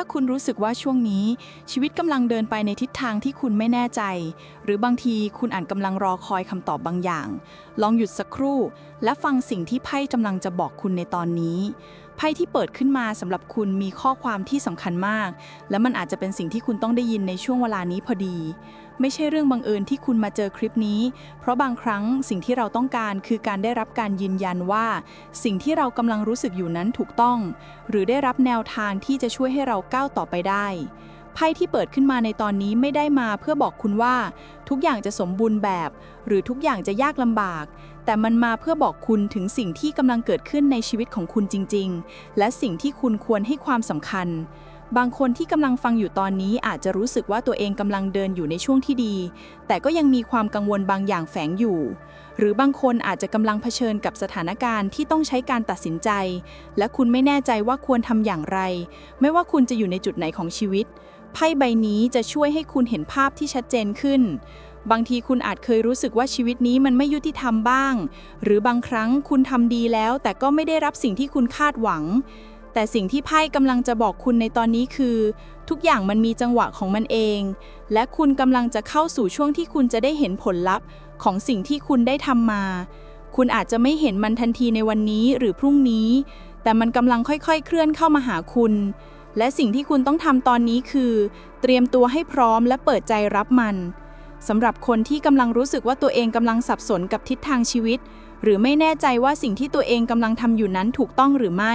ถ้าคุณรู้สึกว่าช่วงนี้ ชีวิตกำลังเดินไปในทิศทางที่คุณไม่แน่ใจ หรือบางทีคุณอาจกำลังรอคอยคำตอบบางอย่าง ลองหยุดสักครู่ และฟังสิ่งที่ไพ่กำลังจะบอกคุณในตอนนี้ ไพ่ที่เปิดขึ้นมาสำหรับคุณมีข้อความที่สำคัญมาก และมันอาจจะเป็นสิ่งที่คุณต้องได้ยินในช่วงเวลานี้พอดี ไม่ใช่เรื่องบังเอิญที่คุณมาเจอคลิปนี้ เพราะบางครั้งสิ่งที่เราต้องการคือการได้รับการยืนยันว่า สิ่งที่เรากำลังรู้สึกอยู่นั้นถูกต้อง หรือได้รับแนวทางที่จะช่วยให้เราก้าวต่อไปได้ไพ่ที่เปิดขึ้นมาในตอนนี้ไม่ได้มาเพื่อบอกคุณว่า ทุกอย่างจะสมบูรณ์แบบ หรือทุกอย่างจะยากลำบาก แต่มันมาเพื่อบอกคุณถึงสิ่งที่กำลังเกิดขึ้นในชีวิตของคุณจริง ๆ และสิ่งที่คุณควรให้ความสำคัญ บางคนที่กำลังฟังอยู่ตอนนี้อาจจะรู้สึกว่าตัวเองกำลังเดินอยู่ในช่วงที่ดี แต่ก็ยังมีความกังวลบางอย่างแฝงอยู่ หรือบางคนอาจจะกำลังเผชิญกับสถานการณ์ที่ต้องใช้การตัดสินใจ และคุณไม่แน่ใจว่าควรทำอย่างไร ไม่ว่าคุณจะอยู่ในจุดไหนของชีวิต ไพ่ใบนี้จะช่วยให้คุณเห็นภาพที่ชัดเจนขึ้น บางทีคุณอาจเคยรู้สึกว่าชีวิตนี้มันไม่ยุติธรรมบ้าง หรือบางครั้งคุณทำดีแล้วแต่ก็ไม่ได้รับสิ่งที่คุณคาดหวัง แต่สิ่งที่ไพ่กำลังจะบอกคุณในตอนนี้คือ ทุกอย่างมันมีจังหวะของมันเอง และคุณกำลังจะเข้าสู่ช่วงที่คุณจะได้เห็นผลลัพธ์ ของสิ่งที่คุณได้ทำมา คุณอาจจะไม่เห็นมันทันทีในวันนี้หรือพรุ่งนี้ แต่มันกำลังค่อยๆ เคลื่อนเข้ามาหาคุณ และสิ่งที่คุณต้องทำตอนนี้คือ เตรียมตัวให้พร้อมและเปิดใจรับมันสำหรับคนที่กำลังรู้สึกว่าตัวเองกำลังสับสนกับทิศทางชีวิต หรือไม่แน่ใจว่าสิ่งที่ตัวเองกำลังทำอยู่นั้นถูกต้องหรือไม่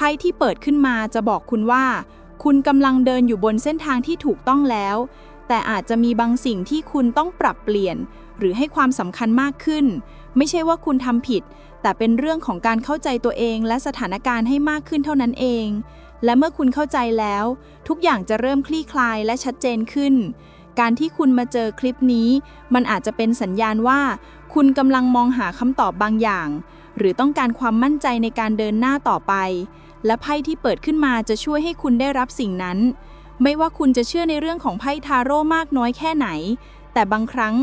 ไพ่ที่เปิดขึ้นมาจะบอกคุณว่า คุณกำลังเดินอยู่บนเส้นทางที่ถูกต้องแล้ว แต่อาจจะมีบางสิ่งที่คุณต้องปรับเปลี่ยน หรือให้ความสำคัญมากขึ้น ไม่ใช่ว่าคุณทำผิด แต่เป็นเรื่องของการเข้าใจตัวเองและสถานการณ์ให้มากขึ้นเท่านั้นเอง และเมื่อคุณเข้าใจแล้ว ทุกอย่างจะเริ่มคลี่คลายและชัดเจนขึ้น การที่คุณมาเจอคลิปนี้ มันอาจจะเป็นสัญญาณว่า คุณกำลังมองหาคำตอบบางอย่าง หรือต้องการความมั่นใจในการเดินหน้าต่อไป และไพ่ที่เปิดขึ้นมาจะช่วยให้คุณได้รับสิ่งนั้น ไม่ว่าคุณจะเชื่อในเรื่องของไพ่ทาโร่มากน้อยแค่ไหน แต่บางครั้ง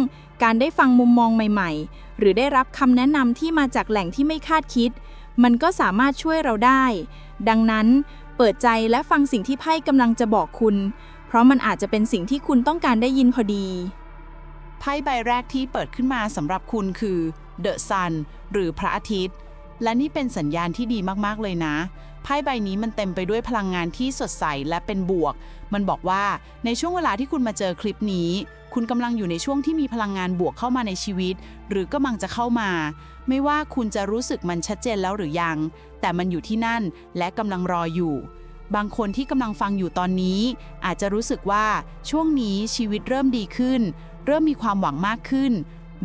การได้ฟังมุมมองใหม่ๆ หรือได้รับคำแนะนำที่มาจากแหล่งที่ไม่คาดคิด มันก็สามารถช่วยเราได้ ดังนั้นเปิดใจและฟังสิ่งที่ไพ่กำลังจะบอกคุณ เพราะมันอาจจะเป็นสิ่งที่คุณต้องการได้ยินพอดี ไพ่ใบแรกที่เปิดขึ้นมาสำหรับคุณคือ The Sun หรือพระอาทิตย์ และนี่เป็นสัญญาณที่ดีมากๆเลยนะ ไพ่ใบนี้มันเต็มไปด้วยพลังงานที่สดใสและเป็นบวก มันบอกว่าในช่วงเวลาที่คุณมาเจอคลิปนี้ คุณกำลังอยู่ในช่วงที่มีพลังงานบวกเข้ามาในชีวิต หรือกำลังจะเข้ามา ไม่ว่าคุณจะรู้สึกมันชัดเจนแล้วหรือยัง แต่มันอยู่ที่นั่นและกำลังรออยู่ บางคนที่กำลังฟังอยู่ตอนนี้ อาจจะรู้สึกว่าช่วงนี้ชีวิตเริ่มดีขึ้น เริ่มมีความหวังมากขึ้น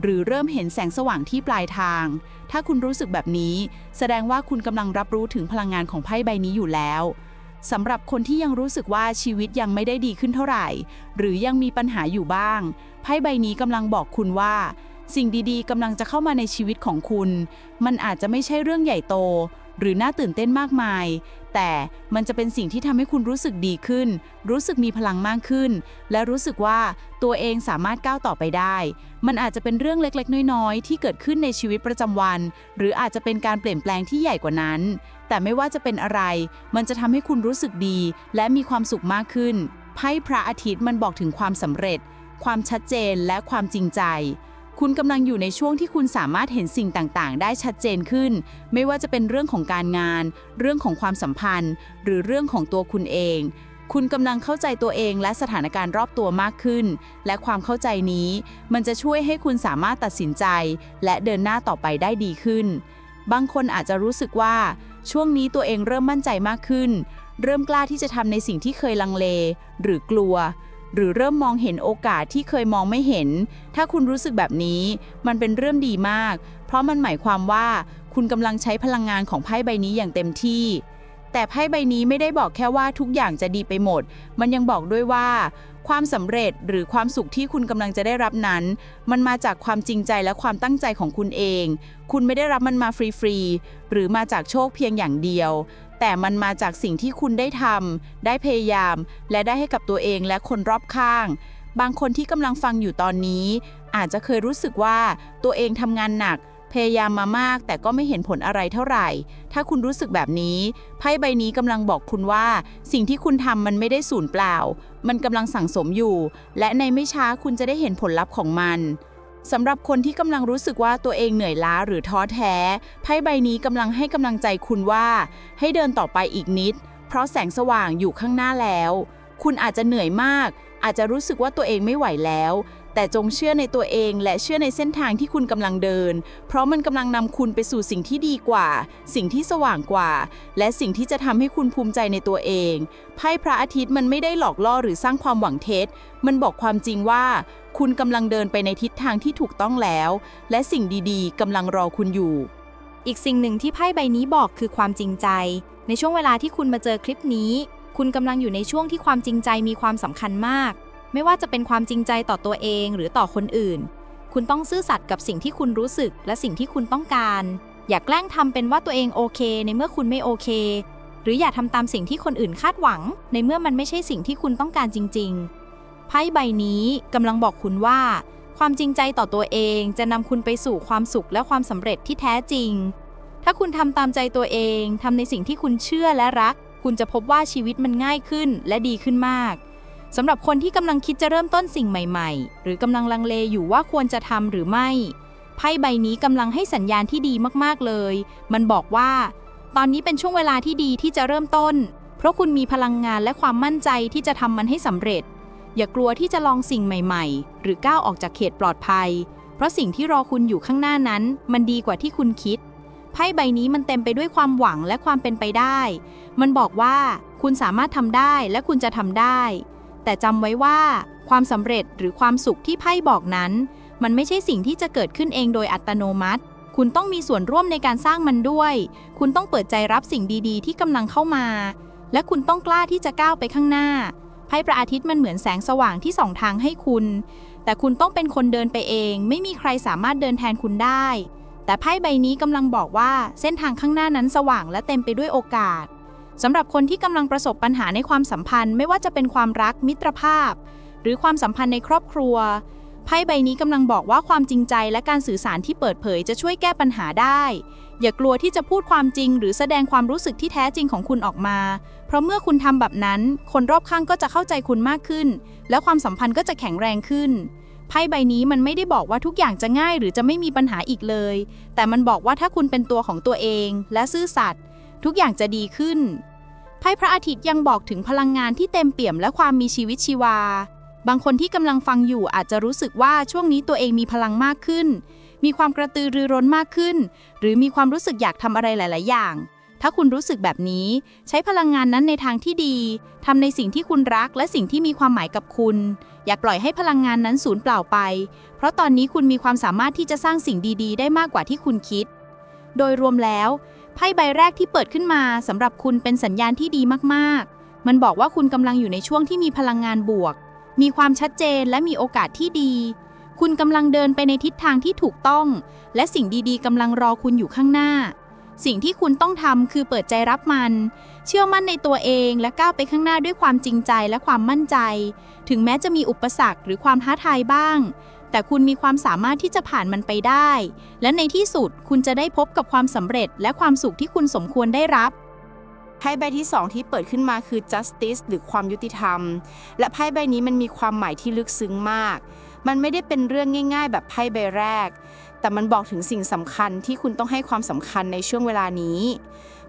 หรือเริ่มเห็นแสงสว่างที่ปลายทาง ถ้าคุณรู้สึกแบบนี้ แสดงว่าคุณกำลังรับรู้ถึงพลังงานของไพ่ใบนี้อยู่แล้วสำหรับคนที่ยังรู้สึกว่าชีวิตยังไม่ได้ดีขึ้นเท่าไหร่ หรือยังมีปัญหาอยู่บ้าง ไพ่ใบนี้กำลังบอกคุณว่า สิ่งดีๆกำลังจะเข้ามาในชีวิตของคุณ มันอาจจะไม่ใช่เรื่องใหญ่โต หรือน่าตื่นเต้นมากมาย แต่มันจะเป็นสิ่งที่ทำให้คุณรู้สึกดีขึ้น รู้สึกมีพลังมากขึ้น และรู้สึกว่าตัวเองสามารถก้าวต่อไปได้ มันอาจจะเป็นเรื่องเล็กๆ น้อยๆ ที่เกิดขึ้นในชีวิตประจำวัน หรืออาจจะเป็นการเปลี่ยนแปลงที่ใหญ่กว่านั้น แต่ไม่ว่าจะเป็นอะไร มันจะทำให้คุณรู้สึกดี และมีความสุขมากขึ้น ไพ่พระอาทิตย์มันบอกถึงความสำเร็จ ความชัดเจนและความจริงใจ คุณกำลังอยู่ในช่วงที่คุณสามารถเห็นสิ่งต่างๆ ได้ชัดเจนขึ้น ไม่ว่าจะเป็นเรื่องของการงาน เรื่องของความสัมพันธ์ หรือเรื่องของตัวคุณเอง คุณกำลังเข้าใจตัวเองและสถานการณ์รอบตัวมากขึ้น และความเข้าใจนี้ มันจะช่วยให้คุณสามารถตัดสินใจ และเดินหน้าต่อไปได้ดีขึ้น บางคนอาจจะรู้สึกว่า ช่วงนี้ตัวเองเริ่มมั่นใจมากขึ้น เริ่มกล้าที่จะทำในสิ่งที่เคยลังเล หรือกลัว หรือเริ่มมองเห็นโอกาสที่เคยมองไม่เห็น ถ้าคุณรู้สึกแบบนี้ มันเป็นเรื่องดีมาก เพราะมันหมายความว่า คุณกำลังใช้พลังงานของไพ่ใบนี้อย่างเต็มที่ แต่ไพ่ใบนี้ไม่ได้บอกแค่ว่าทุกอย่างจะดีไปหมด มันยังบอกด้วยว่า ความสำเร็จหรือความสุขที่คุณกำลังจะได้รับนั้น มันมาจากความจริงใจและความตั้งใจของคุณเอง คุณไม่ได้รับมันมาฟรีๆหรือมาจากโชคเพียงอย่างเดียว แต่มันมาจากสิ่งที่คุณได้ทำได้พยายาม และได้ให้กับตัวเองและคนรอบข้าง บางคนที่กำลังฟังอยู่ตอนนี้ อาจจะเคยรู้สึกว่าตัวเองทำงานหนัก พยายามมามาก แต่ก็ไม่เห็นผลอะไรเท่าไหร่ ถ้าคุณรู้สึกแบบนี้ ไพ่ใบนี้กำลังบอกคุณว่า สิ่งที่คุณทำมันไม่ได้สูญเปล่า มันกำลังสั่งสมอยู่ และในไม่ช้าคุณจะได้เห็นผลลัพธ์ของมัน สำหรับคนที่กำลังรู้สึกว่าตัวเองเหนื่อยล้าหรือท้อแท้ ไพ่ใบนี้กำลังให้กำลังใจคุณว่า ให้เดินต่อไปอีกนิด เพราะแสงสว่างอยู่ข้างหน้าแล้ว คุณอาจจะเหนื่อยมาก อาจจะรู้สึกว่าตัวเองไม่ไหวแล้ว แต่จงเชื่อในตัวเองและเชื่อในเส้นทางที่คุณกำลังเดิน เพราะมันกำลังนำคุณไปสู่สิ่งที่ดีกว่า สิ่งที่สว่างกว่า และสิ่งที่จะทำให้คุณภูมิใจในตัวเอง ไพ่พระอาทิตย์มันไม่ได้หลอกล่อหรือสร้างความหวังเท็จ มันบอกความจริงว่า คุณกำลังเดินไปในทิศทางที่ถูกต้องแล้ว และสิ่งดีๆกำลังรอคุณอยู่ อีกสิ่งหนึ่งที่ไพ่ใบนี้บอกคือความจริงใจ ในช่วงเวลาที่คุณมาเจอคลิปนี้ คุณกำลังอยู่ในช่วงที่ความจริงใจมีความสำคัญมาก ไม่ว่าจะเป็นความจริงใจต่อตัวเองหรือต่อคนอื่น คุณต้องซื่อสัตย์กับสิ่งที่คุณรู้สึก และสิ่งที่คุณต้องการ อย่าแกล้งทำเป็นว่าตัวเองโอเค ในเมื่อคุณไม่โอเค หรืออย่าทำตามสิ่งที่คนอื่นคาดหวัง ในเมื่อมันไม่ใช่สิ่งที่คุณต้องการจริง ๆ ไพ่ใบนี้กำลังบอกคุณว่า ความจริงใจต่อตัวเองจะนำคุณไปสู่ความสุขและความสำเร็จที่แท้จริง ถ้าคุณทำตามใจตัวเองทำในสิ่งที่คุณเชื่อและรัก คุณจะพบว่าชีวิตมันง่ายขึ้นและดีขึ้นมากสำหรับคนที่กำลังคิดจะเริ่มต้นสิ่งใหม่ ๆ หรือกำลังลังเลอยู่ว่าควรจะทำหรือไม่ ไพ่ใบนี้กำลังให้สัญญาณที่ดีมากๆเลย มันบอกว่า ตอนนี้เป็นช่วงเวลาที่ดีที่จะเริ่มต้น เพราะคุณมีพลังงานและความมั่นใจที่จะทำมันให้สำเร็จ อย่ากลัวที่จะลองสิ่งใหม่ ๆ หรือก้าวออกจากเขตปลอดภัย เพราะสิ่งที่รอคุณอยู่ข้างหน้านั้น มันดีกว่าที่คุณคิด ไพ่ใบนี้มันเต็มไปด้วยความหวังและความเป็นไปได้ มันบอกว่าคุณสามารถทำได้และคุณจะทำได้ แต่จำไว้ว่า ความสำเร็จหรือความสุขที่ไพ่บอกนั้น มันไม่ใช่สิ่งที่จะเกิดขึ้นเองโดยอัตโนมัติ คุณต้องมีส่วนร่วมในการสร้างมันด้วย คุณต้องเปิดใจรับสิ่งดีๆ ที่กำลังเข้ามา และคุณต้องกล้าที่จะก้าวไปข้างหน้า ไพ่พระอาทิตย์มันเหมือนแสงสว่างที่ส่องทางให้คุณ แต่คุณต้องเป็นคนเดินไปเอง ไม่มีใครสามารถเดินแทนคุณได้ แต่ไพ่ใบนี้กำลังบอกว่าเส้นทางข้างหน้านั้นสว่างและเต็มไปด้วยโอกาสสำหรับคนที่กำลังประสบปัญหาในความสัมพันธ์ ไม่ว่าจะเป็นความรักมิตรภาพ หรือความสัมพันธ์ในครอบครัวไพ่ใบนี้กำลังบอกว่าความจริงใจและการสื่อสารที่เปิดเผยจะช่วยแก้ปัญหาได้ อย่ากลัวที่จะพูดความจริง หรือแสดงความรู้สึกที่แท้จริงของคุณออกมา เพราะเมื่อคุณทำแบบนั้น คนรอบข้างก็จะเข้าใจคุณมากขึ้น และความสัมพันธ์ก็จะแข็งแรงขึ้นไพ่ใบนี้มันไม่ได้บอกว่าทุกอย่างจะง่ายหรือจะไม่มีปัญหาอีกเลย แต่มันบอกว่าถ้าคุณเป็นตัวของตัวเอง และซื่อสัตย์ทุกอย่างจะดีขึ้น ไพ่พระอาทิตย์ยังบอกถึงพลังงานที่เต็มเปี่ยมและความมีชีวิตชีวา บางคนที่กำลังฟังอยู่อาจจะรู้สึกว่าช่วงนี้ตัวเองมีพลังมากขึ้น มีความกระตือรือร้นมากขึ้น หรือมีความรู้สึกอยากทำอะไรหลาย ๆ อย่าง ถ้าคุณรู้สึกแบบนี้ ใช้พลังงานนั้นในทางที่ดีทำในสิ่งที่คุณรักและสิ่งที่มีความหมายกับคุณ อย่าปล่อยให้พลังงานนั้นสูญเปล่าไป เพราะตอนนี้คุณมีความสามารถที่จะสร้างสิ่งดี ๆ ได้มากกว่าที่คุณคิด โดยรวมแล้วไพ่ใบแรกที่เปิดขึ้นมาสำหรับคุณเป็นสัญญาณที่ดีมาก ๆ มันบอกว่าคุณกำลังอยู่ในช่วงที่มีพลังงานบวก มีความชัดเจนและมีโอกาสที่ดี คุณกำลังเดินไปในทิศทางที่ถูกต้อง และสิ่งดีๆกำลังรอคุณอยู่ข้างหน้า สิ่งที่คุณต้องทำคือเปิดใจรับมัน เชื่อมั่นในตัวเองและก้าวไปข้างหน้าด้วยความจริงใจและความมั่นใจ ถึงแม้จะมีอุปสรรคหรือความท้าทายบ้าง แต่คุณมีความสามารถที่จะผ่านมันไปได้ และในที่สุดคุณจะได้พบกับความสำเร็จและความสุขที่คุณสมควรได้รับไพ่ใบที่ 2 ที่เปิดขึ้นมาคือ justice หรือความยุติธรรม และไพ่ใบนี้มันมีความหมายที่ลึกซึ้งมาก มันไม่ได้เป็นเรื่องง่าย ๆ แบบไพ่ใบแรก แต่มันบอกถึงสิ่งสำคัญที่คุณต้องให้ความสำคัญในช่วงเวลานี้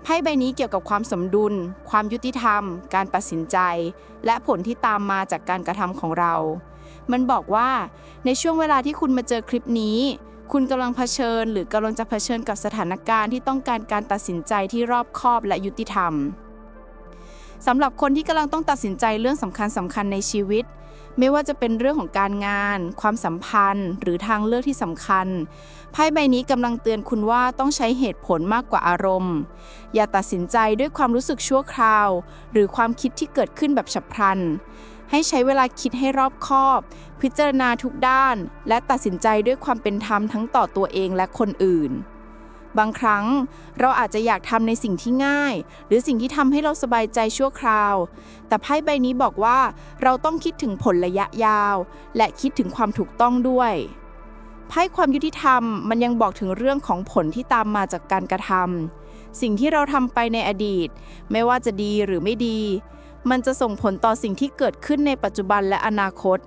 ไพ่ใบนี้เกี่ยวกับความสมดุล ความยุติธรรม การตัดสินใจ และผลที่ตามมาจากการกระทำของเรา มันบอกว่าในช่วงเวลาที่คุณมาเจอคลิปนี้ คุณกำลังเผชิญ หรือกำลังจะเผชิญกับสถานการณ์ที่ต้องการการตัดสินใจที่รอบคอบและยุติธรรมสำหรับคนที่กำลังต้องตัดสินใจเรื่องสำคัญสำคัญในชีวิต ไม่ว่าจะเป็นเรื่องของการงาน ความสัมพันธ์ หรือทางเลือกที่สำคัญ ไพ่ใบนี้กำลังเตือนคุณว่าต้องใช้เหตุผลมากกว่าอารมณ์ อย่าตัดสินใจด้วยความรู้สึกชั่วคราว หรือความคิดที่เกิดขึ้นแบบฉับพลัน ให้ใช้เวลาคิดให้รอบคอบ พิจารณาทุกด้าน และตัดสินใจด้วยความเป็นธรรมทั้งต่อตัวเองและคนอื่น บางครั้งเราอาจจะอยากทำในสิ่งที่ง่าย หรือสิ่งที่ทำให้เราสบายใจชั่วคราว แต่ไพ่ใบนี้บอกว่า เราต้องคิดถึงผลระยะยาว และคิดถึงความถูกต้องด้วยไพ่ความยุติธรรมมันยังบอกถึงเรื่องของผลที่ตามมาจากการกระทำสิ่งที่เราทำไปในอดีต ไม่ว่าจะดีหรือไม่ดี มันจะส่งผลต่อสิ่งที่เกิดขึ้นในปัจจุบันและอนาคต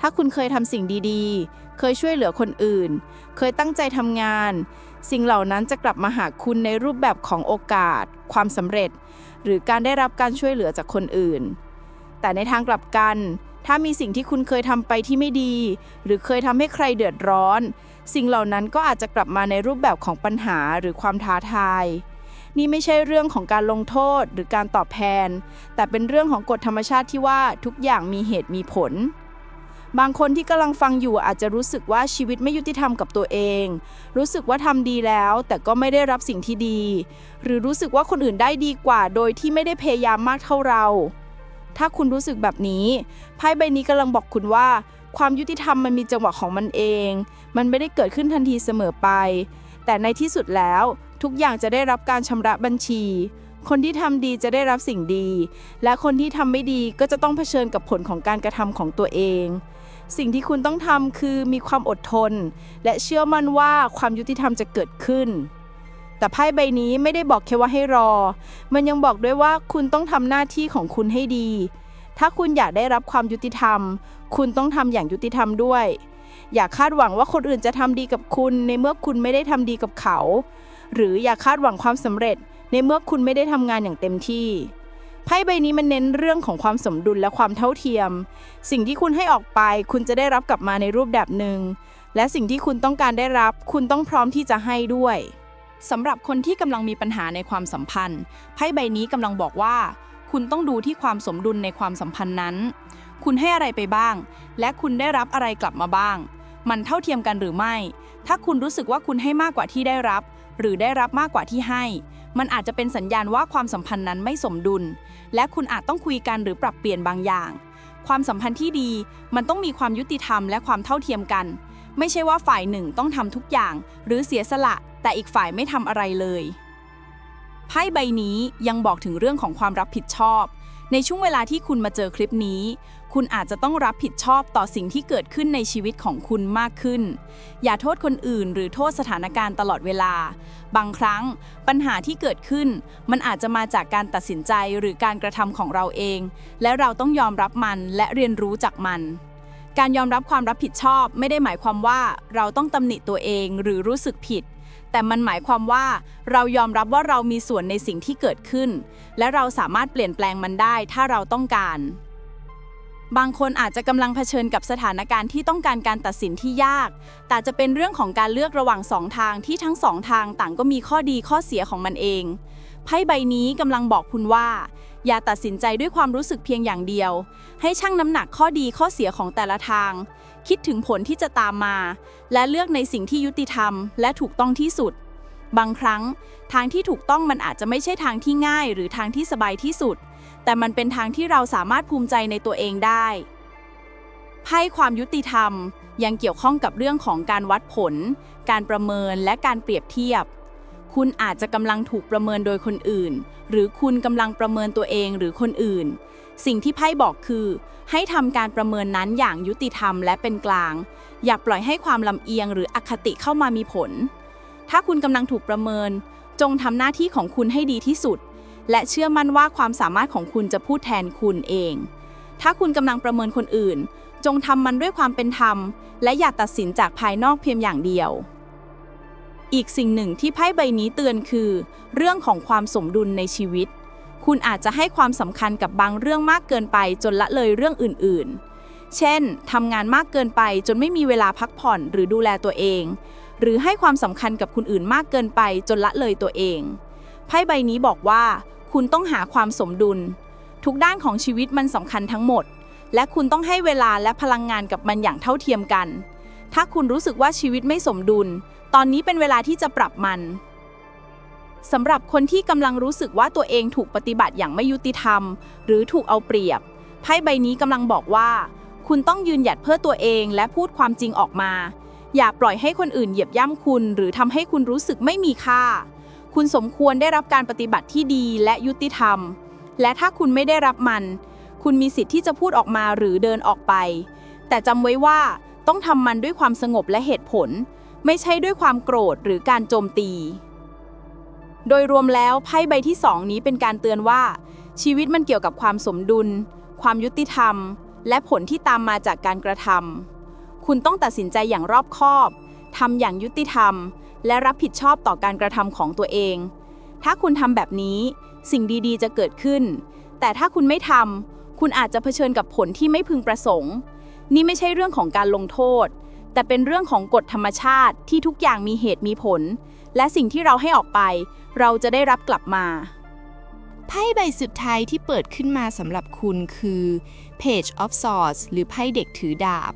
ถ้าคุณเคยทำสิ่งดีๆ เคยช่วยเหลือคนอื่น เคยตั้งใจทำงาน สิ่งเหล่านั้นจะกลับมาหาคุณในรูปแบบของโอกาส ความสำเร็จ หรือการได้รับการช่วยเหลือจากคนอื่น แต่ในทางกลับกัน ถ้ามีสิ่งที่คุณเคยทำไปที่ไม่ดี หรือเคยทำให้ใครเดือดร้อน สิ่งเหล่านั้นก็อาจจะกลับมาในรูปแบบของปัญหาหรือความท้าทาย นี่ไม่ใช่เรื่องของการลงโทษหรือการตอบแทน แต่เป็นเรื่องของกฎธรรมชาติที่ว่าทุกอย่างมีเหตุมีผล บางคนที่กำลังฟังอยู่อาจจะรู้สึกว่าชีวิตไม่ยุติธรรมกับตัวเอง รู้สึกว่าทำดีแล้ว แต่ก็ไม่ได้รับสิ่งที่ดี หรือรู้สึกว่าคนอื่นได้ดีกว่า โดยที่ไม่ได้พยายามมากเท่าเรา ถ้าคุณรู้สึกแบบนี้ไพ่ใบนี้กำลังบอกคุณว่า ความยุติธรรมมันมีจังหวะของมันเอง มันไม่ได้เกิดขึ้นทันทีเสมอไป แต่ในที่สุดแล้วทุกอย่างจะได้รับการชำระบัญชี คนที่ทำดีจะได้รับสิ่งดี และคนที่ทำไม่ดีก็จะต้องเผชิญกับผลของการกระทำของตัวเอง สิ่งที่คุณต้องทำคือมีความอดทน และเชื่อมั่นว่าความยุติธรรมจะเกิดขึ้น แต่ไพ่ใบนี้ไม่ได้บอกแค่ว่าให้รอ มันยังบอกด้วยว่าคุณต้องทำหน้าที่ของคุณให้ดี ถ้าคุณอยากได้รับความยุติธรรม คุณต้องทำอย่างยุติธรรมด้วย อย่าคาดหวังว่าคนอื่นจะทำดีกับคุณในเมื่อคุณไม่ได้ทำดีกับเขา หรืออย่าคาดหวังความสำเร็จในเมื่อคุณไม่ได้ทำงานอย่างเต็มที่ ไพ่ใบนี้มันเน้นเรื่องของความสมดุลและความเท่าเทียม สิ่งที่คุณให้ออกไป คุณจะได้รับกลับมาในรูปแบบหนึ่ง และสิ่งที่คุณต้องการได้รับ คุณต้องพร้อมที่จะให้ด้วยสำหรับคนที่กำลังมีปัญหาในความสัมพันธ์ ไพ่ใบนี้กำลังบอกว่า คุณต้องดูที่ความสมดุลในความสัมพันธ์นั้น คุณให้อะไรไปบ้าง และคุณได้รับอะไรกลับมาบ้าง มันเท่าเทียมกันหรือไม่ ถ้าคุณรู้สึกว่าคุณให้มากกว่าที่ได้รับ หรือได้รับมากกว่าที่ให้ มันอาจจะเป็นสัญญาณว่าความสัมพันธ์นั้นไม่สมดุล และคุณอาจต้องคุยกันหรือปรับเปลี่ยนบางอย่าง ความสัมพันธ์ที่ดีมันต้องมีความยุติธรรมและความเท่าเทียมกัน ไม่ใช่ว่าฝ่ายหนึ่งต้องทำทุกอย่าง หรือเสียสละ แต่อีกฝ่ายไม่ทำอะไรเลยไพ่ใบนี้ยังบอกถึงเรื่องของความรับผิดชอบ ในช่วงเวลาที่คุณมาเจอคลิปนี้ คุณอาจจะต้องรับผิดชอบต่อสิ่งที่เกิดขึ้นในชีวิตของคุณมากขึ้น อย่าโทษคนอื่น หรือโทษสถานการณ์ตลอดเวลา บางครั้งปัญหาที่เกิดขึ้น มันอาจจะมาจากการตัดสินใจหรือการกระทำของเราเอง และเราต้องยอมรับมันและเรียนรู้จากมัน การยอมรับความรับผิดชอบไม่ได้หมายความว่าเราต้องตำหนิตัวเองหรือรู้สึกผิดแต่มันหมายความว่าเรายอมรับว่าเรามีส่วนในสิ่งที่เกิดขึ้น และเราสามารถเปลี่ยนแปลงมันได้ถ้าเราต้องการ บางคนอาจจะกำลังเผชิญกับสถานการณ์ที่ต้องการการตัดสินที่ยาก แต่จะเป็นเรื่องของการเลือกระหว่างสองทางที่ทั้งสองทางต่างก็มีข้อดีข้อเสียของมันเอง ไพ่ใบนี้กำลังบอกคุณว่า อย่าตัดสินใจด้วยความรู้สึกเพียงอย่างเดียว ให้ชั่งน้ำหนักข้อดีข้อเสียของแต่ละทาง คิดถึงผลที่จะตามมา และเลือกในสิ่งที่ยุติธรรม และถูกต้องที่สุด บางครั้ง ทางที่ถูกต้องมันอาจจะไม่ใช่ทางที่ง่าย หรือทางที่สบายที่สุด แต่มันเป็นทางที่เราสามารถภูมิใจในตัวเองได้ไพ่ความยุติธรรม ยังเกี่ยวข้องกับเรื่องของการวัดผล การประเมินและการเปรียบเทียบ คุณอาจจะกำลังถูกประเมินโดยคนอื่น หรือคุณกำลังประเมินตัวเองหรือคนอื่น สิ่งที่ไพ่บอกคือ ให้ทำการประเมินนั้นอย่างยุติธรรมและเป็นกลาง อย่าปล่อยให้ความลำเอียงหรืออคติเข้ามามีผล ถ้าคุณกำลังถูกประเมิน จงทำหน้าที่ของคุณให้ดีที่สุด และเชื่อมั่นว่าความสามารถของคุณจะพูดแทนคุณเอง ถ้าคุณกำลังประเมินคนอื่น จงทำมันด้วยความเป็นธรรม และอย่าตัดสินจากภายนอกเพียงอย่างเดียว อีกสิ่งหนึ่งที่ไพ่ใบนี้เตือนคือ เรื่องของความสมดุลในชีวิต คุณอาจจะให้ความสำคัญกับบางเรื่องมากเกินไปจนละเลยเรื่องอื่น ๆ เช่นทำงานมากเกินไปจนไม่มีเวลาพักผ่อนหรือดูแลตัวเอง หรือให้ความสำคัญกับคนอื่นมากเกินไปจนละเลยตัวเองไพ่ใบนี้บอกว่า คุณต้องหาความสมดุล ทุกด้านของชีวิตมันสำคัญทั้งหมด และคุณต้องให้เวลาและพลังงานกับมันอย่างเท่าเทียมกัน ถ้าคุณรู้สึกว่าชีวิตไม่สมดุล ตอนนี้เป็นเวลาที่จะปรับมันสำหรับคนที่กำลังรู้สึกว่าตัวเองถูกปฏิบัติอย่างไม่ยุติธรรม หรือถูกเอาเปรียบไพ่ใบนี้กำลังบอกว่า คุณต้องยืนหยัดเพื่อตัวเองและพูดความจริงออกมา อย่าปล่อยให้คนอื่นเหยียบย่ำคุณ หรือทำให้คุณรู้สึกไม่มีค่า คุณสมควรได้รับการปฏิบัติที่ดีและยุติธรรม และถ้าคุณไม่ได้รับมัน คุณมีสิทธิ์ที่จะพูดออกมาหรือเดินออกไป แต่จำไว้ว่าต้องทำมันด้วยความสงบและเหตุผล ไม่ใช่ด้วยความโกรธหรือการโจมตี โดยรวมแล้วไพ่ใบที่สองนี้เป็นการเตือนว่า ชีวิตมันเกี่ยวกับความสมดุล ความยุติธรรม และผลที่ตามมาจากการกระทำ คุณต้องตัดสินใจอย่างรอบคอบทำอย่างยุติธรรม และรับผิดชอบต่อการกระทำของตัวเอง ถ้าคุณทำแบบนี้ สิ่งดีๆ จะเกิดขึ้น แต่ถ้าคุณไม่ทำคุณอาจจะเผชิญกับผลที่ไม่พึงประสงค์ นี่ไม่ใช่เรื่องของการลงโทษ แต่เป็นเรื่องของกฎธรรมชาติที่ทุกอย่างมีเหตุมีผล และสิ่งที่เราให้ออกไป เราจะได้รับกลับมาไพ่ใบสุดท้ายที่เปิดขึ้นมาสำหรับคุณคือ Page of Swords หรือไพ่เด็กถือดาบ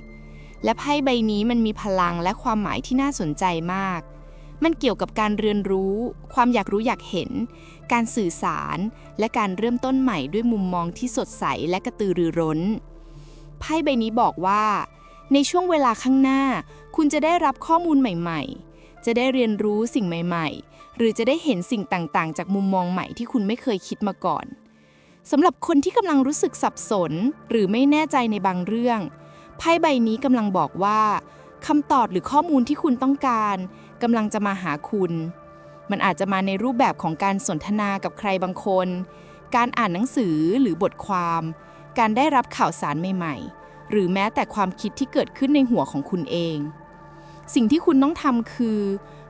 และไพ่ใบนี้มันมีพลังและความหมายที่น่าสนใจมาก มันเกี่ยวกับการเรียนรู้ ความอยากรู้อยากเห็น การสื่อสาร และการเริ่มต้นใหม่ด้วยมุมมองที่สดใสและกระตือรือร้น ไพ่ใบนี้บอกว่า ในช่วงเวลาข้างหน้า คุณจะได้รับข้อมูลใหม่ ๆ จะได้เรียนรู้สิ่งใหม่ ๆ หรือจะได้เห็นสิ่งต่างๆ จากมุมมองใหม่ที่คุณไม่เคยคิดมาก่อนสำหรับคนที่กำลังรู้สึกสับสน หรือไม่แน่ใจในบางเรื่อง ไพ่ใบนี้กำลังบอกว่าคำตอบหรือข้อมูลที่คุณต้องการกำลังจะมาหาคุณ มันอาจจะมาในรูปแบบของการสนทนากับใครบางคน การอ่านหนังสือหรือบทความ การได้รับข่าวสารใหม่ๆ หรือแม้แต่ความคิดที่เกิดขึ้นในหัวของคุณเอง สิ่งที่คุณต้องทำคือ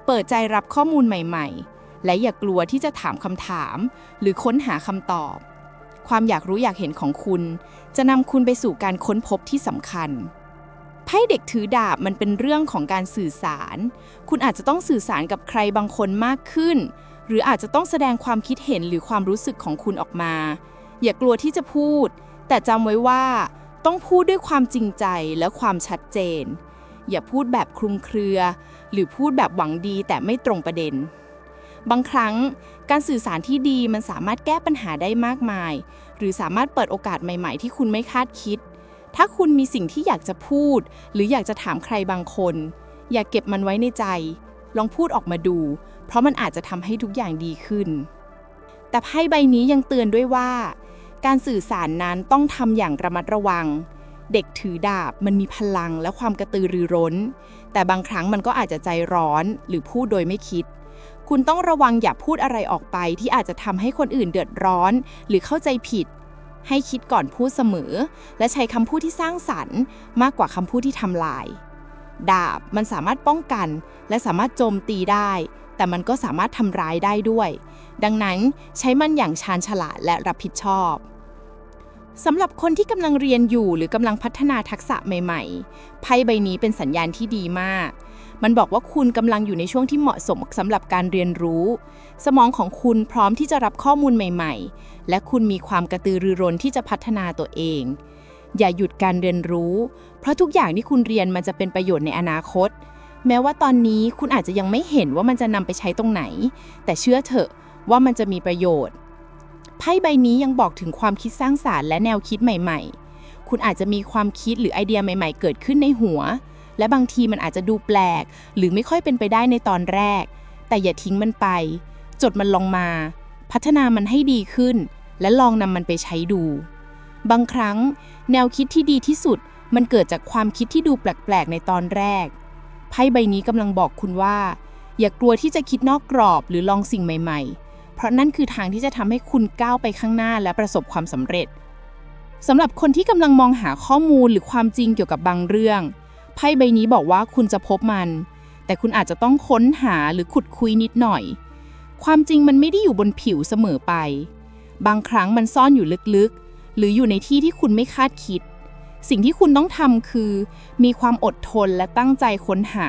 เปิดใจรับข้อมูลใหม่ๆ และอย่ากลัวที่จะถามคำถาม หรือค้นหาคำตอบ ความอยากรู้อยากเห็นของคุณ จะนำคุณไปสู่การค้นพบที่สำคัญไพ่เด็กถือดาบมันเป็นเรื่องของการสื่อสาร คุณอาจจะต้องสื่อสารกับใครบางคนมากขึ้น หรืออาจจะต้องแสดงความคิดเห็นหรือความรู้สึกของคุณออกมา อย่ากลัวที่จะพูด แต่จำไว้ว่า ต้องพูดด้วยความจริงใจและความชัดเจน อย่าพูดแบบคลุมเครือ หรือพูดแบบหวังดีแต่ไม่ตรงประเด็น บางครั้ง การสื่อสารที่ดีมันสามารถแก้ปัญหาได้มากมาย หรือสามารถเปิดโอกาสใหม่ ๆ ที่คุณไม่คาดคิด ถ้าคุณมีสิ่งที่อยากจะพูด หรืออยากจะถามใครบางคน อย่าเก็บมันไว้ในใจ ลองพูดออกมาดู เพราะมันอาจจะทำให้ทุกอย่างดีขึ้น แต่ไพ่ใบนี้ยังเตือนด้วยว่า การสื่อสารนั้นต้องทำอย่างระมัดระวัง เด็กถือดาบมันมีพลังและความกระตือรือร้น แต่บางครั้งมันก็อาจจะใจร้อนหรือพูดโดยไม่คิด คุณต้องระวังอย่าพูดอะไรออกไปที่อาจจะทำให้คนอื่นเดือดร้อน หรือเข้าใจผิด ให้คิดก่อนพูดเสมอ และใช้คำพูดที่สร้างสรรค์ มากกว่าคำพูดที่ทำลาย ดาบมันสามารถป้องกัน และสามารถโจมตีได้ แต่มันก็สามารถทำร้ายได้ด้วย ดังนั้นใช้มันอย่างชาญฉลาดและรับผิดชอบสำหรับคนที่กำลังเรียนอยู่หรือกำลังพัฒนาทักษะใหม่ ๆ ไพ่ใบนี้เป็นสัญญาณที่ดีมาก มันบอกว่าคุณกำลังอยู่ในช่วงที่เหมาะสมสำหรับการเรียนรู้ สมองของคุณพร้อมที่จะรับข้อมูลใหม่ ๆ และคุณมีความกระตือรือร้นที่จะพัฒนาตัวเอง อย่าหยุดการเรียนรู้ เพราะทุกอย่างที่คุณเรียนมันจะเป็นประโยชน์ในอนาคต แม้ว่าตอนนี้คุณอาจจะยังไม่เห็นว่ามันจะนำไปใช้ตรงไหน แต่เชื่อเถอะว่ามันจะมีประโยชน์ ไพ่ใบนี้ยังบอกถึงความคิดสร้างสารรค์และแนวคิดใหม่ ๆ คุณอาจจะมีความคิดหรือไอเดียใหม่ ๆ เกิดขึ้นในหัว และบางทีมันอาจจะดูแปลก หรือไม่ค่อยเป็นไปได้ในตอนแรก แต่อย่าทิ้งมันไป จดมันลงมา พัฒนามันให้ดีขึ้น และลองนำมันไปใช้ดู บางครั้ง แนวคิดที่ดีที่สุด มันเกิดจากความคิดที่ดูแปลกๆ ในตอนแรกไพ่ใบนี้กำลังบอกคุณว่า อย่ากลัวที่จะคิดนอกกรอบหรือลองสิ่งใหม่ๆ เพราะนั่นคือทางที่จะทำให้คุณก้าวไปข้างหน้าและประสบความสำเร็จสำหรับคนที่กำลังมองหาข้อมูลหรือความจริงเกี่ยวกับบางเรื่อง ไพ่ใบนี้บอกว่าคุณจะพบมัน แต่คุณอาจจะต้องค้นหาหรือขุดคุยนิดหน่อย ความจริงมันไม่ได้อยู่บนผิวเสมอไป บางครั้งมันซ่อนอยู่ลึกๆ หรืออยู่ในที่ที่คุณไม่คาดคิด สิ่งที่คุณต้องทำคือ มีความอดทนและตั้งใจค้นหา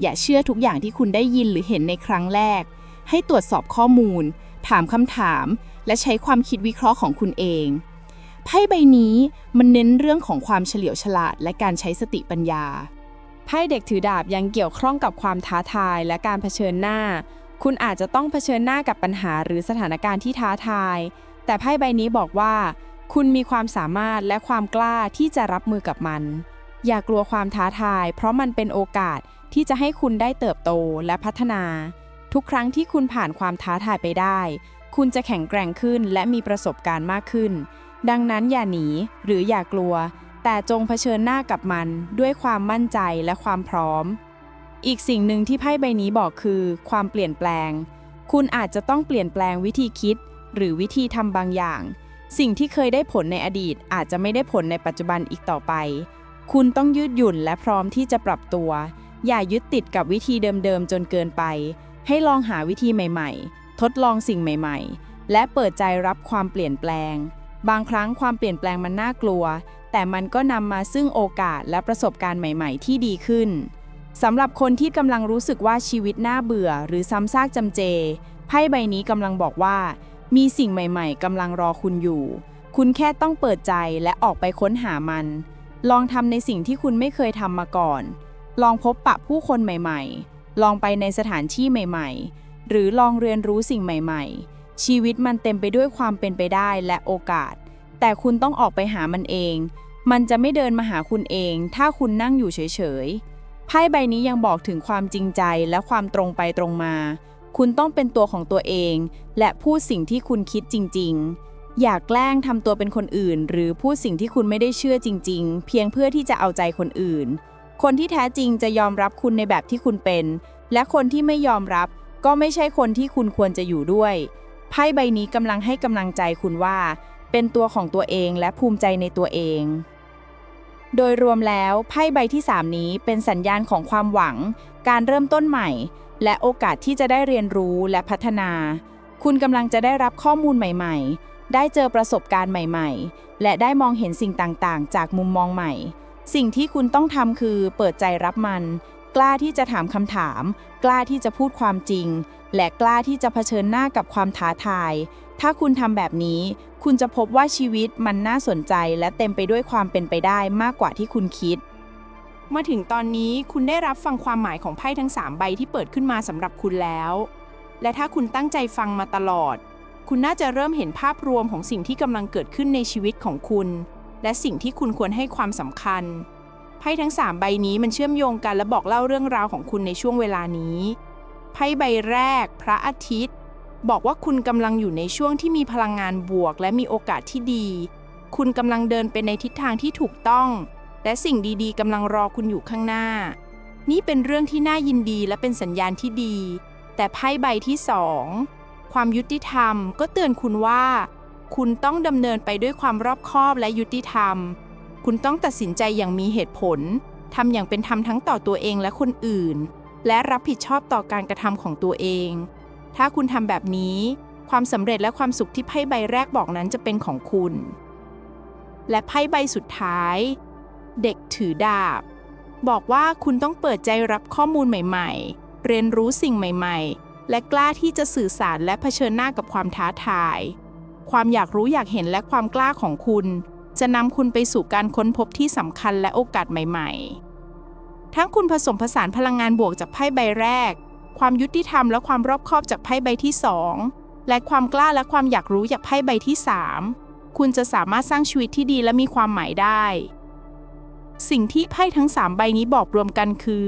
อย่าเชื่อทุกอย่างที่คุณได้ยินหรือเห็นในครั้งแรก ให้ตรวจสอบข้อมูล ถามคำถาม และใช้ความคิดวิเคราะห์ของคุณเอง ไพ่ใบนี้มันเน้นเรื่องของความเฉลียวฉลาดและการใช้สติปัญญา ไพ่เด็กถือดาบยังเกี่ยวข้องกับความท้าทายและการเผชิญหน้า คุณอาจจะต้องเผชิญหน้ากับปัญหาหรือสถานการณ์ที่ท้าทาย แต่ไพ่ใบนี้บอกว่า คุณมีความสามารถและความกล้าที่จะรับมือกับมัน อย่ากลัวความท้าทาย เพราะมันเป็นโอกาสที่จะให้คุณได้เติบโตและพัฒนา ทุกครั้งที่คุณผ่านความท้าทายไปได้ คุณจะแข็งแกร่งขึ้นและมีประสบการณ์มากขึ้น ดังนั้นอย่าหนีหรืออย่ากลัว แต่จงเผชิญหน้ากับมันด้วยความมั่นใจและความพร้อม อีกสิ่งหนึ่งที่ไพ่ใบนี้บอกคือ ความเปลี่ยนแปลง คุณอาจจะต้องเปลี่ยนแปลงวิธีคิด หรือวิธีทำบางอย่าง สิ่งที่เคยได้ผลในอดีตอาจจะไม่ได้ผลในปัจจุบันอีกต่อไป คุณต้องยืดหยุ่นและพร้อมที่จะปรับตัว อย่ายึดติดกับวิธีเดิมๆจนเกินไป ให้ลองหาวิธีใหม่ ๆ ทดลองสิ่งใหม่ ๆ และเปิดใจรับความเปลี่ยนแปลง บางครั้งความเปลี่ยนแปลงมันน่ากลัว แต่มันก็นำมาซึ่งโอกาสและประสบการณ์ใหม่ๆ ที่ดีขึ้นสำหรับคนที่กำลังรู้สึกว่าชีวิตน่าเบื่อ หรือซ้ำซากจำเจ ไพ่ใบนี้กำลังบอกว่า มีสิ่งใหม่ๆกำลังรอคุณอยู่ คุณแค่ต้องเปิดใจและออกไปค้นหามัน ลองทำในสิ่งที่คุณไม่เคยทำมาก่อน ลองพบปะผู้คนใหม่ๆ ลองไปในสถานที่ใหม่ๆ หรือลองเรียนรู้สิ่งใหม่ ๆ ชีวิตมันเต็มไปด้วยความเป็นไปได้และโอกาส แต่คุณต้องออกไปหามันเอง มันจะไม่เดินมาหาคุณเอง ถ้าคุณนั่งอยู่เฉยๆ ไพ่ใบนี้ยังบอกถึงความจริงใจและความตรงไปตรงมา คุณต้องเป็นตัวของตัวเอง และพูดสิ่งที่คุณคิดจริง ๆ อย่าแกล้งทำตัวเป็นคนอื่น หรือพูดสิ่งที่คุณไม่ได้เชื่อจริง ๆ เพียงเพื่อที่จะเอาใจคนอื่น คนที่แท้จริงจะยอมรับคุณในแบบที่คุณเป็น และคนที่ไม่ยอมรับก็ไม่ใช่คนที่คุณควรจะอยู่ด้วย ไพ่ใบนี้กำลังให้กำลังใจคุณว่า เป็นตัวของตัวเองและภูมิใจในตัวเอง โดยรวมแล้วไพ่ใบที่ 3 นี้เป็นสัญญาณของความหวัง การเริ่มต้นใหม่ และโอกาสที่จะได้เรียนรู้และพัฒนา คุณกำลังจะได้รับข้อมูลใหม่ ๆ ได้เจอประสบการณ์ใหม่ ๆ และได้มองเห็นสิ่งต่างๆ จากมุมมองใหม่ สิ่งที่คุณต้องทำคือเปิดใจรับมัน กล้าที่จะถามคำถาม กล้าที่จะพูดความจริง และกล้าที่จะเผชิญหน้ากับความท้าทาย ถ้าคุณทำแบบนี้ คุณจะพบว่าชีวิตมันน่าสนใจและเต็มไปด้วยความเป็นไปได้มากกว่าที่คุณคิด มาถึงตอนนี้คุณได้รับฟังความหมายของไพ่ทั้ง 3 ใบที่เปิดขึ้นมาสำหรับคุณแล้ว และถ้าคุณตั้งใจฟังมาตลอด คุณน่าจะเริ่มเห็นภาพรวมของสิ่งที่กำลังเกิดขึ้นในชีวิตของคุณ และสิ่งที่คุณควรให้ความสำคัญไพ่ทั้ง 3 ใบนี้มันเชื่อมโยงกันและบอกเล่าเรื่องราวของคุณในช่วงเวลานี้ พ่ใบแรก พระอาทิตย์ บอกว่าคุณกำลังอยู่ในช่วงที่มีพลังงานบวก และมีโอกาสที่ดี คุณกำลังเดินไปในทิศทางที่ถูกต้อง และสิ่งดีๆกำลังรอคุณอยู่ข้างหน้า นี่เป็นเรื่องที่น่ายินดีและเป็นสัญญาณที่ดี แต่ไพ่ใบที่สองความยุติธรรมก็เตือนคุณว่า คุณต้องดำเนินไปด้วยความรอบคอบและยุติธรรม คุณต้องตัดสินใจอย่างมีเหตุผลทำอย่างเป็นธรรมทั้งต่อตัวเองและคนอื่น และรับผิดชอบต่อการกระทำของตัวเอง ถ้าคุณทำแบบนี้ ความสำเร็จและความสุขที่ไพ่ใบแรกบอกนั้นจะเป็นของคุณ และไพ่ใบสุดท้าย เด็กถือดาบ บอกว่าคุณต้องเปิดใจรับข้อมูลใหม่ ๆ เรียนรู้สิ่งใหม่ ๆ และกล้าที่จะสื่อสารและเผชิญหน้ากับความท้าทาย ความอยากรู้อยากเห็นและความกล้าของคุณ จะนำคุณไปสู่การค้นพบที่สำคัญและโอกาสใหม่ ๆ ทั้งคุณผสมผสานพลังงานบวกจากไพ่ใบแรก ความยุติธรรมและความรอบคอบจากไพ่ใบที่สองและความกล้าและความอยากรู้จากไพ่ใบที่สามคุณจะสามารถสร้างชีวิตที่ดีและมีความหมายได้ สิ่งที่ไพ่ทั้ง 3 ใบนี้บอกรวมกันคือ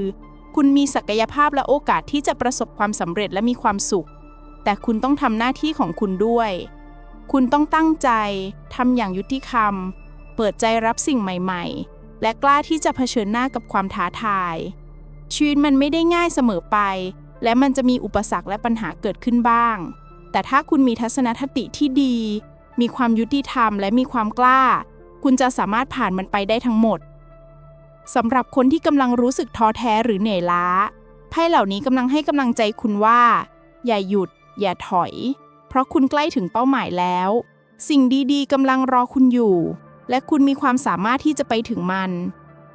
คุณมีศักยภาพและโอกาสที่จะประสบความสำเร็จและมีความสุข แต่คุณต้องทำหน้าที่ของคุณด้วย คุณต้องตั้งใจทำอย่างยุติธรรม เปิดใจรับสิ่งใหม่ ๆ และกล้าที่จะเผชิญหน้ากับความท้าทาย ชีวิตมันไม่ได้ง่ายเสมอไป และมันจะมีอุปสรรคและปัญหาเกิดขึ้นบ้าง แต่ถ้าคุณมีทัศนคติที่ดี มีความยุติธรรมและมีความกล้า คุณจะสามารถผ่านมันไปได้ทั้งหมดสำหรับคนที่กำลังรู้สึกท้อแท้หรือเหนื่อยล้าไพ่เหล่านี้กำลังให้กำลังใจคุณว่า อย่าหยุด อย่าถอย เพราะคุณใกล้ถึงเป้าหมายแล้ว สิ่งดีๆกำลังรอคุณอยู่ และคุณมีความสามารถที่จะไปถึงมัน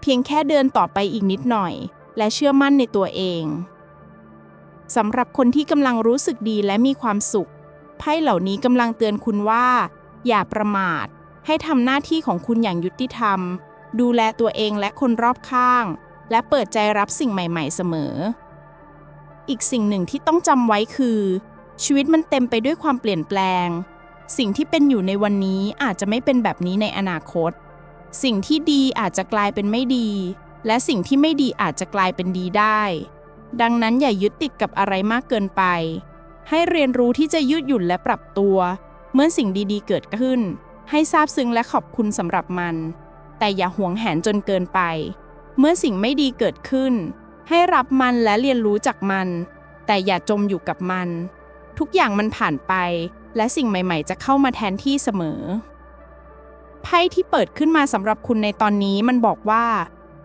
เพียงแค่เดินต่อไปอีกนิดหน่อย และเชื่อมั่นในตัวเองสำหรับคนที่กำลังรู้สึกดีและมีความสุข ไพ่เหล่านี้กำลังเตือนคุณว่า อย่าประมาท ให้ทำหน้าที่ของคุณอย่างยุติธรรม ดูแลตัวเองและคนรอบข้าง และเปิดใจรับสิ่งใหม่ ๆ เสมอ อีกสิ่งหนึ่งที่ต้องจำไว้คือ ชีวิตมันเต็มไปด้วยความเปลี่ยนแปลง สิ่งที่เป็นอยู่ในวันนี้อาจจะไม่เป็นแบบนี้ในอนาคต สิ่งที่ดีอาจจะกลายเป็นไม่ดี และสิ่งที่ไม่ดีอาจจะกลายเป็นดีได้ ดังนั้นอย่ายึดติดกับอะไรมากเกินไป ให้เรียนรู้ที่จะยืดหยุ่นและปรับตัว เมื่อสิ่งดีๆ เกิดขึ้น ให้ซาบซึ้งและขอบคุณสำหรับมัน แต่อย่าหวงแหนจนเกินไป เมื่อสิ่งไม่ดีเกิดขึ้น ให้รับมันและเรียนรู้จากมัน แต่อย่าจมอยู่กับมัน ทุกอย่างมันผ่านไป และสิ่งใหม่ๆ จะเข้ามาแทนที่เสมอ ไพ่ที่เปิดขึ้นมาสำหรับคุณในตอนนี้มันบอกว่า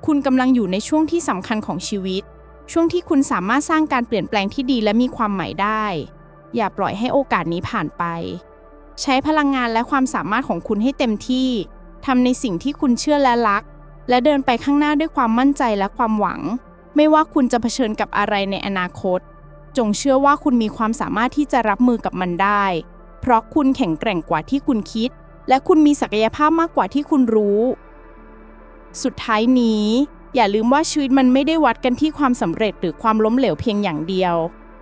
คุณกำลังอยู่ในช่วงที่สำคัญของชีวิต ช่วงที่คุณสามารถสร้างการเปลี่ยนแปลงที่ดีและมีความหมายได้ อย่าปล่อยให้โอกาสนี้ผ่านไป ใช้พลังงานและความสามารถของคุณให้เต็มที่ทำในสิ่งที่คุณเชื่อและรัก และเดินไปข้างหน้าด้วยความมั่นใจและความหวัง ไม่ว่าคุณจะเผชิญกับอะไรในอนาคต จงเชื่อว่าคุณมีความสามารถที่จะรับมือกับมันได้ เพราะคุณแข็งแกร่งกว่าที่คุณคิด และคุณมีศักยภาพมากกว่าที่คุณรู้ สุดท้ายนี้ อย่าลืมว่าชีวิตมันไม่ได้วัดกันที่ความสำเร็จหรือความล้มเหลวเพียงอย่างเดียว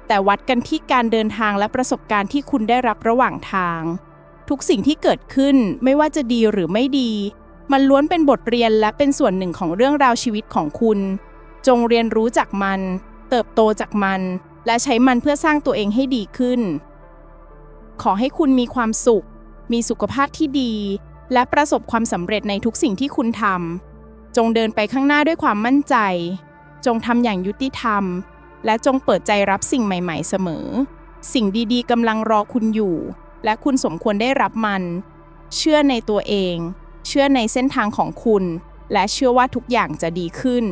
แต่วัดกันที่การเดินทางและประสบการณ์ที่คุณได้รับระหว่างทาง ทุกสิ่งที่เกิดขึ้นไม่ว่าจะดีหรือไม่ดี มันล้วนเป็นบทเรียนและเป็นส่วนหนึ่งของเรื่องราวชีวิตของคุณ จงเรียนรู้จากมัน เติบโตจากมัน และใช้มันเพื่อสร้างตัวเองให้ดีขึ้น ขอให้คุณมีความสุข มีสุขภาพที่ดี และประสบความสำเร็จในทุกสิ่งที่คุณทำจงเดินไปข้างหน้าด้วยความมั่นใจ จงทำอย่างยุติธรรม และจงเปิดใจรับสิ่งใหม่ ๆ เสมอ สิ่งดีๆกำลังรอคุณอยู่ และคุณสมควรได้รับมัน เชื่อในตัวเอง เชื่อในเส้นทางของคุณ และเชื่อว่าทุกอย่างจะดีขึ้น